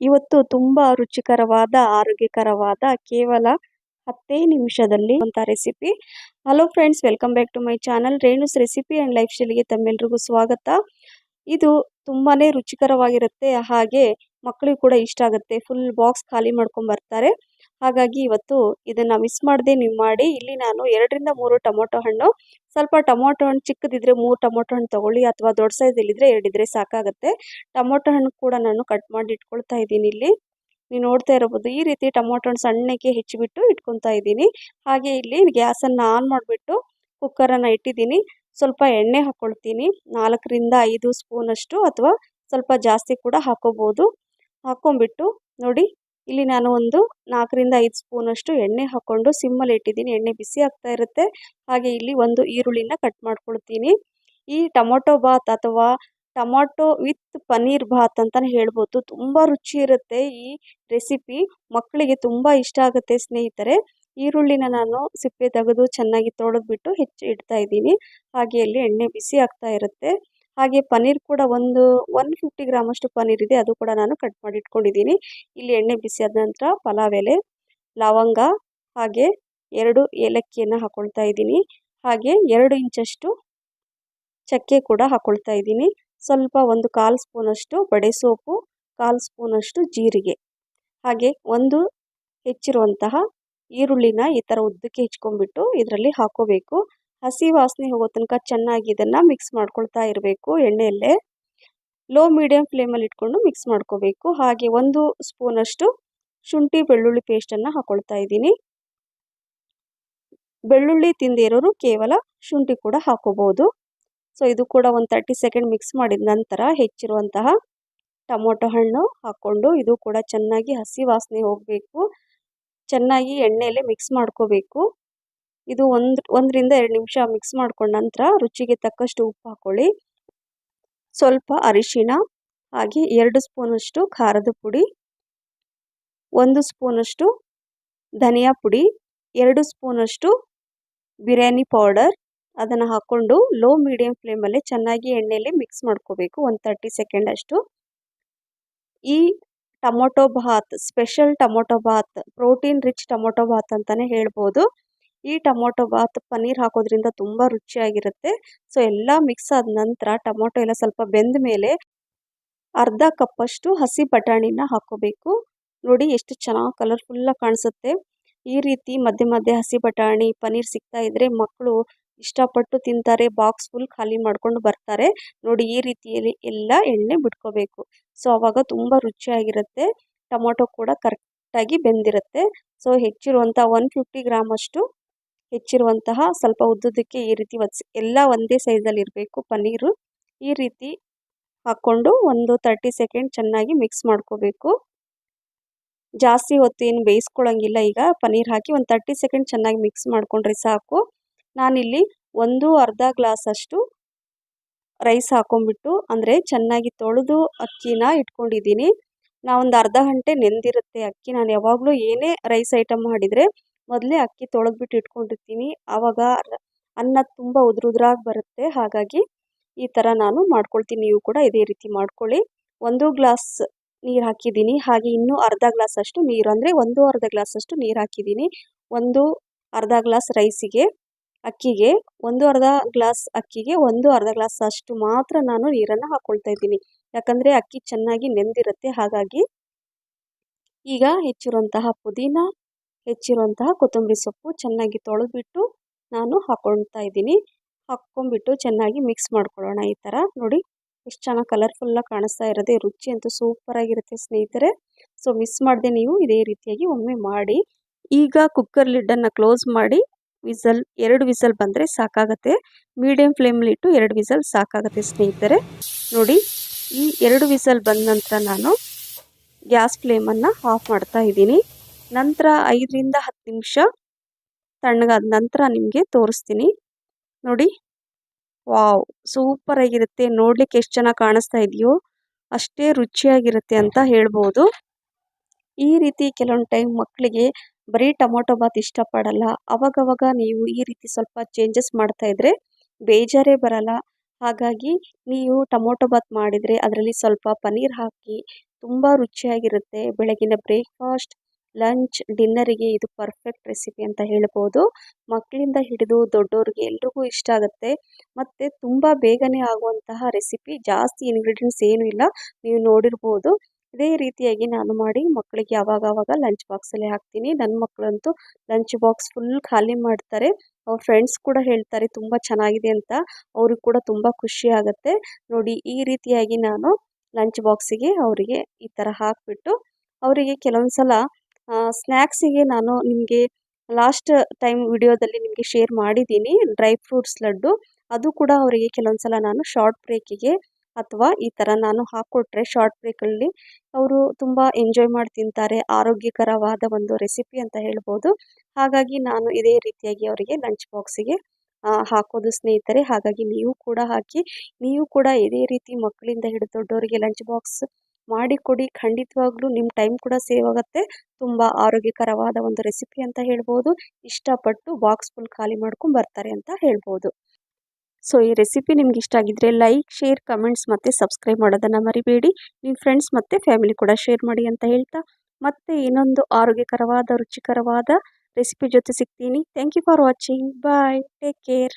ಇವತ್ತು ತುಂಬಾ ರುಚಿಕರವಾದ, ಆರೋಗ್ಯಕರವಾದ, ಕೇವಲ ಹತ್ತೇ ನಿಮಿಷದಲ್ಲಿ ಅಂತ recipe hello friends welcome back to my channel Renu's recipe and life ಸ್ಟೈಲ್ಗೆ ತಮ್ಮೆಲ್ರಿಗೂ ಸ್ವಾಗತ. ಇದು ತುಂಬಾ ರುಚಿಕರವಾಗಿರುತ್ತೆ, ಹಾಗೆ ಮಕ್ಕಳಿಗೂ ಕೂಡ ಇಷ್ಟ ಆಗುತ್ತೆ. ಫುಲ್ ಬಾಕ್ಸ್ ಖಾಲಿ ಮಾಡ್ಕೊಂಡು ಬರ್ತಾರೆ. ಹಾಗಾಗಿ ಇವತ್ತು ಇದನ್ನು ಮಿಸ್ ಮಾಡದೆ ನೀವು ಮಾಡಿ, ಇಲ್ಲಿ ನಾನು ಎರಡರಿಂದ ಮೂರು ಟೊಮೊಟೊ ಹಣ್ಣು. ಸ್ವಲ್ಪ ಟೊಮೊಟೊ ಹಣ್ಣು ಚಿಕ್ಕದಿದ್ರೆ ಮೂರು ಟೊಮೊಟೊ ಹಣ್ಣು ತೊಗೊಳ್ಳಿ, ಅಥವಾ ದೊಡ್ಡ ಸೈಜಲ್ಲಿದ್ದರೆ ಎರಡಿದ್ರೆ ಸಾಕಾಗುತ್ತೆ. ಟೊಮೊಟೊ ಹಣ್ಣು ಕೂಡ ನಾನು ಕಟ್ ಮಾಡಿ ಇಟ್ಕೊಳ್ತಾ ಇದ್ದೀನಿ ಇಲ್ಲಿ. ನೀವು ನೋಡ್ತಾ ಇರಬಹುದು, ಈ ರೀತಿ ಟೊಮೊಟೊ ಹಣ್ಣು ಸಣ್ಣಕ್ಕೆ ಹೆಚ್ಚಿಬಿಟ್ಟು ಇಟ್ಕೊತಾ ಇದ್ದೀನಿ. ಹಾಗೆ ಇಲ್ಲಿ ಗ್ಯಾಸನ್ನು ಆನ್ ಮಾಡಿಬಿಟ್ಟು ಕುಕ್ಕರನ್ನು ಇಟ್ಟಿದ್ದೀನಿ. ಸ್ವಲ್ಪ ಎಣ್ಣೆ ಹಾಕ್ಕೊಳ್ತೀನಿ ನಾಲ್ಕರಿಂದ ಐದು ಸ್ಪೂನಷ್ಟು ಅಥವಾ ಸ್ವಲ್ಪ ಜಾಸ್ತಿ ಕೂಡ ಹಾಕೋಬೋದು ಹಾಕ್ಕೊಂಬಿಟ್ಟು ನೋಡಿ ಇಲ್ಲಿ ನಾನು ಒಂದು ನಾಲ್ಕರಿಂದ ಐದು ಸ್ಪೂನಷ್ಟು ಎಣ್ಣೆ ಹಾಕ್ಕೊಂಡು ಸಿಮ್ಮಲ್ಲಿ ಇಟ್ಟಿದ್ದೀನಿ. ಎಣ್ಣೆ ಬಿಸಿ ಆಗ್ತಾ ಇರುತ್ತೆ. ಹಾಗೆ ಇಲ್ಲಿ ಒಂದು ಈರುಳ್ಳಿನ ಕಟ್ ಮಾಡ್ಕೊಳ್ತೀನಿ. ಈ ಟೊಮೊಟೊ ಬಾತ್ ಅಥವಾ ಟೊಮೊಟೊ ವಿತ್ ಪನ್ನೀರ್ ಬಾತ್ ಅಂತಲೇ ಹೇಳ್ಬೋದು. ತುಂಬ ರುಚಿ ಇರುತ್ತೆ ಈ ರೆಸಿಪಿ. ಮಕ್ಕಳಿಗೆ ತುಂಬ ಇಷ್ಟ ಆಗುತ್ತೆ ಸ್ನೇಹಿತರೆ. ಈರುಳ್ಳಿನ ನಾನು ಸಿಪ್ಪೆ ತೆಗೆದು ಚೆನ್ನಾಗಿ ತೊಳೆದ್ಬಿಟ್ಟು ಹೆಚ್ಚು ಇಡ್ತಾ ಇದ್ದೀನಿ. ಹಾಗೆ ಇಲ್ಲಿ ಎಣ್ಣೆ ಬಿಸಿ ಆಗ್ತಾ ಇರುತ್ತೆ. ಹಾಗೆ ಪನ್ನೀರ್ ಕೂಡ ಒಂದು ಒನ್ ಫಿಫ್ಟಿ ಗ್ರಾಮಷ್ಟು ಪನ್ನೀರ್ ಇದೆ. ಅದು ಕೂಡ ನಾನು ಕಟ್ ಮಾಡಿ ಇಟ್ಕೊಂಡಿದ್ದೀನಿ. ಇಲ್ಲಿ ಎಣ್ಣೆ ಬಿಸಿ ಆದ ನಂತರ ಪಲಾವ್ ಎಲೆ, ಲವಂಗ ಹಾಗೆ ಎರಡು ಏಲಕ್ಕಿಯನ್ನು ಹಾಕೊಳ್ತಾ ಇದ್ದೀನಿ. ಹಾಗೆ ಎರಡು ಇಂಚಷ್ಟು ಚಕ್ಕೆ ಕೂಡ ಹಾಕೊಳ್ತಾ ಇದ್ದೀನಿ. ಸ್ವಲ್ಪ ಒಂದು ಕಾಲು ಸ್ಪೂನಷ್ಟು ಬಡೆ ಸೋಪು, ಕಾಲು ಸ್ಪೂನಷ್ಟು ಜೀರಿಗೆ. ಹಾಗೆ ಒಂದು ಹೆಚ್ಚಿರುವಂತಹ ಈರುಳ್ಳಿನ ಈ ಥರ ಉದ್ದಕ್ಕೆ ಹೆಚ್ಕೊಂಡ್ಬಿಟ್ಟು ಇದರಲ್ಲಿ ಹಾಕೋಬೇಕು. ಹಸಿ ವಾಸನೆ ಹೋಗೋ ತನಕ ಚೆನ್ನಾಗಿ ಇದನ್ನು ಮಿಕ್ಸ್ ಮಾಡ್ಕೊಳ್ತಾ ಇರಬೇಕು ಎಣ್ಣೆಯಲ್ಲೇ. ಲೋ ಮೀಡಿಯಮ್ ಫ್ಲೇಮಲ್ಲಿ ಇಟ್ಕೊಂಡು ಮಿಕ್ಸ್ ಮಾಡ್ಕೋಬೇಕು. ಹಾಗೆ ಒಂದು ಸ್ಪೂನಷ್ಟು ಶುಂಠಿ, ಬೆಳ್ಳುಳ್ಳಿ ಪೇಸ್ಟನ್ನು ಹಾಕೊಳ್ತಾ ಇದ್ದೀನಿ. ಬೆಳ್ಳುಳ್ಳಿ ತಿಂದಿರೋರು ಕೇವಲ ಶುಂಠಿ ಕೂಡ ಹಾಕೋಬೋದು. ಸೊ ಇದು ಕೂಡ ಒಂದು ತರ್ಟಿ ಸೆಕೆಂಡ್ ಮಿಕ್ಸ್ ಮಾಡಿದ ನಂತರ ಹೆಚ್ಚಿರುವಂತಹ ಟೊಮೊಟೊ ಹಣ್ಣು ಹಾಕ್ಕೊಂಡು ಇದು ಕೂಡ ಚೆನ್ನಾಗಿ ಹಸಿ ವಾಸನೆ ಹೋಗಬೇಕು. ಚೆನ್ನಾಗಿ ಎಣ್ಣೆಯಲ್ಲೇ ಮಿಕ್ಸ್ ಮಾಡ್ಕೋಬೇಕು. ಇದು ಒಂದು, ಒಂದರಿಂದ ಎರಡು ನಿಮಿಷ ಮಿಕ್ಸ್ ಮಾಡ್ಕೊಂಡ ನಂತರ ರುಚಿಗೆ ತಕ್ಕಷ್ಟು ಉಪ್ಪು ಹಾಕ್ಕೊಳ್ಳಿ ಸ್ವಲ್ಪ ಅರಿಶಿಣ, ಹಾಗೆ ಎರಡು ಸ್ಪೂನಷ್ಟು ಖಾರದ ಪುಡಿ, ಒಂದು ಸ್ಪೂನಷ್ಟು ಧನಿಯಾ ಪುಡಿ, ಎರಡು ಸ್ಪೂನಷ್ಟು ಬಿರಿಯಾನಿ ಪೌಡರ್ ಅದನ್ನು ಹಾಕ್ಕೊಂಡು ಲೋ ಮೀಡಿಯಮ್ ಫ್ಲೇಮಲ್ಲಿ ಚೆನ್ನಾಗಿ ಎಣ್ಣೆಯಲ್ಲಿ ಮಿಕ್ಸ್ ಮಾಡ್ಕೋಬೇಕು, ಒಂದು ತರ್ಟಿ ಸೆಕೆಂಡ್ ಅಷ್ಟು. ಈ tomato bath special tomato bath protein rich tomato bath ಅಂತಲೇ ಹೇಳ್ಬೋದು. ಈ ಟೊಮೊಟೊ ಬಾತ್ ಪನ್ನೀರ್ ಹಾಕೋದ್ರಿಂದ ತುಂಬ ರುಚಿಯಾಗಿರುತ್ತೆ. ಸೊ, ಎಲ್ಲ ಮಿಕ್ಸ್ ಆದ ನಂತರ ಟೊಮೊಟೊ ಎಲ್ಲ ಸ್ವಲ್ಪ ಬೆಂದ ಮೇಲೆ ಅರ್ಧ ಕಪ್ಪಷ್ಟು ಹಸಿ ಬಟಾಣಿನ ಹಾಕೋಬೇಕು. ನೋಡಿ ಎಷ್ಟು ಚೆನ್ನಾಗಿ ಕಲರ್ಫುಲ್ಲಾಗಿ ಕಾಣಿಸುತ್ತೆ. ಈ ರೀತಿ ಮಧ್ಯೆ ಮಧ್ಯೆ ಹಸಿ ಬಟಾಣಿ, ಪನ್ನೀರ್ ಸಿಗ್ತಾ ಇದ್ರೆ ಮಕ್ಕಳು ಇಷ್ಟಪಟ್ಟು ತಿಂತಾರೆ ಬಾಕ್ಸ್ ಫುಲ್ ಖಾಲಿ ಮಾಡ್ಕೊಂಡು ಬರ್ತಾರೆ. ನೋಡಿ ಈ ರೀತಿಯಲ್ಲಿ ಎಲ್ಲ ಎಣ್ಣೆ ಬಿಟ್ಕೋಬೇಕು. ಸೊ ಆವಾಗ ತುಂಬ ರುಚಿಯಾಗಿರುತ್ತೆ. ಟೊಮೊಟೊ ಕೂಡ ಕರೆಕ್ಟಾಗಿ ಬೆಂದಿರುತ್ತೆ. ಸೊ ಹೆಚ್ಚಿರುವಂಥ ಒನ್ ಫಿಫ್ಟಿ ಗ್ರಾಮ್ ಅಷ್ಟು ಹೆಚ್ಚಿರುವಂತಹ ಸ್ವಲ್ಪ ಉದ್ದುದಕ್ಕೆ ಈ ರೀತಿ ಒದಿಸಿ ಎಲ್ಲ ಒಂದೇ ಸೈಜಲ್ಲಿ ಇರಬೇಕು ಪನ್ನೀರು. ಈ ರೀತಿ ಹಾಕ್ಕೊಂಡು ಒಂದು ತರ್ಟಿ ಸೆಕೆಂಡ್ ಚೆನ್ನಾಗಿ ಮಿಕ್ಸ್ ಮಾಡ್ಕೋಬೇಕು. ಜಾಸ್ತಿ ಹೊತ್ತು ಏನು ಬೇಯಿಸ್ಕೊಳ್ಳೋಂಗಿಲ್ಲ ಈಗ. ಪನ್ನೀರ್ ಹಾಕಿ ಒಂದು ತರ್ಟಿ ಸೆಕೆಂಡ್ ಚೆನ್ನಾಗಿ ಮಿಕ್ಸ್ ಮಾಡ್ಕೊಂಡ್ರೆ ಸಾಕು. ನಾನಿಲ್ಲಿ ಒಂದು ಅರ್ಧ ಗ್ಲಾಸ್ ಅಷ್ಟು ರೈಸ್ ಹಾಕೊಂಡ್ಬಿಟ್ಟು, ಅಂದರೆ ಚೆನ್ನಾಗಿ ತೊಳೆದು ಅಕ್ಕಿನ ಇಟ್ಕೊಂಡಿದ್ದೀನಿ. ನಾವೊಂದು ಅರ್ಧ ಗಂಟೆ ನೆಂದಿರುತ್ತೆ ಅಕ್ಕಿ. ನಾನು ಯಾವಾಗಲೂ ಏನೇ ರೈಸ್ ಐಟಮ್ ಮಾಡಿದರೆ ಮೊದಲೇ ಅಕ್ಕಿ ತೊಳೆದ್ಬಿಟ್ಟು ಇಟ್ಕೊಂಡಿರ್ತೀನಿ. ಆವಾಗ ಅನ್ನ ತುಂಬ ಉದುರುದ್ರಾಗಿ ಬರುತ್ತೆ. ಹಾಗಾಗಿ ಈ ಥರ ನಾನು ಮಾಡ್ಕೊಳ್ತೀನಿ. ನೀವು ಕೂಡ ಇದೇ ರೀತಿ ಮಾಡ್ಕೊಳ್ಳಿ. ಒಂದು ಗ್ಲಾಸ್ ನೀರು ಹಾಕಿದ್ದೀನಿ. ಹಾಗೆ ಇನ್ನೂ ಅರ್ಧ ಗ್ಲಾಸ್ ಅಷ್ಟು ನೀರು, ಅಂದರೆ ಒಂದು ಅರ್ಧ ಗ್ಲಾಸ್ ಅಷ್ಟು ನೀರು ಹಾಕಿದ್ದೀನಿ. ಒಂದು ಅರ್ಧ ಗ್ಲಾಸ್ ರೈಸಿಗೆ, ಅಕ್ಕಿಗೆ, ಒಂದು ಅರ್ಧ ಗ್ಲಾಸ್ ಅಕ್ಕಿಗೆ, ಒಂದು ಅರ್ಧ ಗ್ಲಾಸ್ ಅಷ್ಟು ಮಾತ್ರ ನಾನು ನೀರನ್ನು ಹಾಕ್ಕೊಳ್ತಾ ಇದ್ದೀನಿ. ಯಾಕಂದರೆ ಅಕ್ಕಿ ಚೆನ್ನಾಗಿ ನೆಂದಿರುತ್ತೆ. ಹಾಗಾಗಿ ಈಗ ಹೆಚ್ಚಿರುವಂತಹ ಪುದೀನ ಹೆಚ್ಚಿರುವಂತಹ ಕೊತ್ತಂಬರಿ ಸೊಪ್ಪು ಚೆನ್ನಾಗಿ ತೊಳೆದ್ಬಿಟ್ಟು ನಾನು ಹಾಕೊಳ್ತಾ ಇದ್ದೀನಿ. ಹಾಕ್ಕೊಂಡ್ಬಿಟ್ಟು ಚೆನ್ನಾಗಿ ಮಿಕ್ಸ್ ಮಾಡ್ಕೊಳ್ಳೋಣ ಈ ಥರ ನೋಡಿ, ಎಷ್ಟು ಚೆನ್ನಾಗಿ ಕಲರ್ಫುಲ್ಲಾಗಿ ಕಾಣಿಸ್ತಾ ಇರೋದೇ, ರುಚಿ ಅಂತೂ ಸೂಪರಾಗಿರುತ್ತೆ ಸ್ನೇಹಿತರೆ. ಸೊ ಮಿಸ್ ಮಾಡಿದೆ ನೀವು ಇದೇ ರೀತಿಯಾಗಿ ಒಮ್ಮೆ ಮಾಡಿ. ಈಗ ಕುಕ್ಕರ್ ಲಿಡ್ಡನ್ನು ಕ್ಲೋಸ್ ಮಾಡಿ, ವಿಸಲ್, ಎರಡು ವಿಸಲ್ ಬಂದರೆ ಸಾಕಾಗತ್ತೆ. ಮೀಡಿಯಮ್ ಫ್ಲೇಮಲ್ಲಿಟ್ಟು ಎರಡು ವಿಸಲ್ ಸಾಕಾಗತ್ತೆ ಸ್ನೇಹಿತರೆ. ನೋಡಿ, ಈ ಎರಡು ವಿಸಲ್ ಬಂದ ನಂತರ ನಾನು ಗ್ಯಾಸ್ ಫ್ಲೇಮನ್ನು ಆಫ್ ಮಾಡ್ತಾ ಇದ್ದೀನಿ. ನಂತರ ಐದರಿಂದ ಹತ್ತು ನಿಮಿಷ ತಣ್ಣಗಾದ ನಂತರ ನಿಮಗೆ ತೋರಿಸ್ತೀನಿ. ನೋಡಿ. ವಾವ್! ಸೂಪರಾಗಿರುತ್ತೆ ನೋಡಲಿಕ್ಕೆ ಎಷ್ಟು ಚೆನ್ನಾಗಿ ಕಾಣಿಸ್ತಾ ಇದೆಯೋ, ಅಷ್ಟೇ ರುಚಿಯಾಗಿರುತ್ತೆ ಅಂತ ಹೇಳ್ಬೋದು. ಈ ರೀತಿ ಕೆಲವೊಂದು ಟೈಮ್ ಮಕ್ಕಳಿಗೆ ಬರೀ ಟೊಮೊಟೊ ಬಾತ್ ಇಷ್ಟಪಡಲ್ಲ. ಅವಾಗವಾಗ ನೀವು ಈ ರೀತಿ ಸ್ವಲ್ಪ ಚೇಂಜಸ್ ಮಾಡ್ತಾ ಇದ್ರೆ ಬೇಜಾರೇ ಬರಲ್ಲ. ಹಾಗಾಗಿ ನೀವು ಟೊಮೊಟೊ ಬಾತ್ ಮಾಡಿದರೆ ಅದರಲ್ಲಿ ಸ್ವಲ್ಪ ಪನ್ನೀರ್ ಹಾಕಿ ತುಂಬ ರುಚಿಯಾಗಿರುತ್ತೆ. ಬೆಳಗಿನ ಬ್ರೇಕ್ಫಾಸ್ಟ್ ಲಂಚ್ ಡಿನ್ನರಿಗೆ ಇದು ಪರ್ಫೆಕ್ಟ್ ರೆಸಿಪಿ ಅಂತ ಹೇಳ್ಬೋದು. ಮಕ್ಕಳಿಂದ ಹಿಡಿದು ದೊಡ್ಡೋರಿಗೆ ಎಲ್ರಿಗೂ ಇಷ್ಟ ಆಗುತ್ತೆ. ಮತ್ತು ತುಂಬ ಬೇಗನೆ ಆಗುವಂತಹ ರೆಸಿಪಿ ಜಾಸ್ತಿ ಇಂಗ್ರೀಡಿಯೆಂಟ್ಸ್ ಏನೂ ಇಲ್ಲ, ನೀವು ನೋಡಿರ್ಬೋದು. ಇದೇ ರೀತಿಯಾಗಿ ನಾನು ಮಾಡಿ ಮಕ್ಕಳಿಗೆ ಆವಾಗವಾಗ ಆವಾಗ ಲಂಚ್ ಬಾಕ್ಸಲ್ಲಿ ಹಾಕ್ತೀನಿ. ನನ್ನ ಮಕ್ಕಳಂತೂ ಲಂಚ್ ಬಾಕ್ಸ್ ಫುಲ್ ಖಾಲಿ ಮಾಡ್ತಾರೆ. ಅವ್ರ ಫ್ರೆಂಡ್ಸ್ ಕೂಡ ಹೇಳ್ತಾರೆ, ತುಂಬ ಚೆನ್ನಾಗಿದೆ ಅಂತ. ಅವ್ರಿಗೆ ಕೂಡ ತುಂಬ ಖುಷಿ ಆಗುತ್ತೆ. ನೋಡಿ, ಈ ರೀತಿಯಾಗಿ ನಾನು ಲಂಚ್ ಬಾಕ್ಸಿಗೆ ಅವರಿಗೆ ಈ ಥರ ಹಾಕಿಬಿಟ್ಟು, ಅವರಿಗೆ ಕೆಲವೊಂದು ಸಲ ಸ್ನ್ಯಾಕ್ಸಿಗೆ ನಾನು ನಿಮಗೆ ಲಾಸ್ಟ್ ಟೈಮ್ ವಿಡಿಯೋದಲ್ಲಿ ನಿಮಗೆ ಶೇರ್ ಮಾಡಿದ್ದೀನಿ ಡ್ರೈ ಫ್ರೂಟ್ಸ್ ಲಡ್ಡು. ಅದು ಕೂಡ ಅವರಿಗೆ ಕೆಲವೊಂದು ಸಲ ನಾನು ಶಾರ್ಟ್ ಬ್ರೇಕಿಗೆ ಅಥವಾ ಈ ಥರ ನಾನು ಹಾಕ್ಕೊಟ್ರೆ ಶಾರ್ಟ್ ಬ್ರೇಕಲ್ಲಿ ಅವರು ತುಂಬ ಎಂಜಾಯ್ ಮಾಡಿ ತಿಂತಾರೆ, ಆರೋಗ್ಯಕರವಾದ ಒಂದು ರೆಸಿಪಿ ಅಂತ ಹೇಳ್ಬೋದು. ಹಾಗಾಗಿ ನಾನು ಇದೇ ರೀತಿಯಾಗಿ ಅವರಿಗೆ ಲಂಚ್ ಬಾಕ್ಸಿಗೆ ಹಾಕೋದು ಸ್ನೇಹಿತರೆ, ಹಾಗಾಗಿ ನೀವು ಕೂಡ ಹಾಕಿ, ನೀವು ಕೂಡ ಇದೇ ರೀತಿ ಮಕ್ಕಳಿಂದ ಹಿಡಿದು ದೊಡ್ಡವರಿಗೆ ಲಂಚ್ ಬಾಕ್ಸ್ ಮಾಡಿಕೊಡಿ. ಖಂಡಿತವಾಗ್ಲೂ ನಿಮ್ಮ ಟೈಮ್ ಕೂಡ ಸೇವ್ ಆಗುತ್ತೆ. ತುಂಬ ಆರೋಗ್ಯಕರವಾದ ಒಂದು ರೆಸಿಪಿ ಅಂತ ಹೇಳ್ಬೋದು. ಇಷ್ಟಪಟ್ಟು ಬಾಕ್ಸ್ ಫುಲ್ ಖಾಲಿ ಮಾಡ್ಕೊಂಡು ಬರ್ತಾರೆ ಅಂತ ಹೇಳ್ಬೋದು. ಸೊ, ಈ ರೆಸಿಪಿ ನಿಮ್ಗೆ ಇಷ್ಟ ಆಗಿದ್ರೆ ಲೈಕ್, ಶೇರ್, ಕಮೆಂಟ್ಸ್ ಮತ್ತು ಸಬ್ಸ್ಕ್ರೈಬ್ ಮಾಡೋದನ್ನು ಮರಿಬೇಡಿ. ನಿಮ್ಮ ಫ್ರೆಂಡ್ಸ್ ಮತ್ತು ಫ್ಯಾಮಿಲಿ ಕೂಡ ಶೇರ್ ಮಾಡಿ ಅಂತ ಹೇಳ್ತಾ ಮತ್ತೆ ಇನ್ನೊಂದು ಆರೋಗ್ಯಕರವಾದ, ರುಚಿಕರವಾದ ರೆಸಿಪಿ ಜೊತೆ ಸಿಗ್ತೀನಿ. Thank you for watching bye take care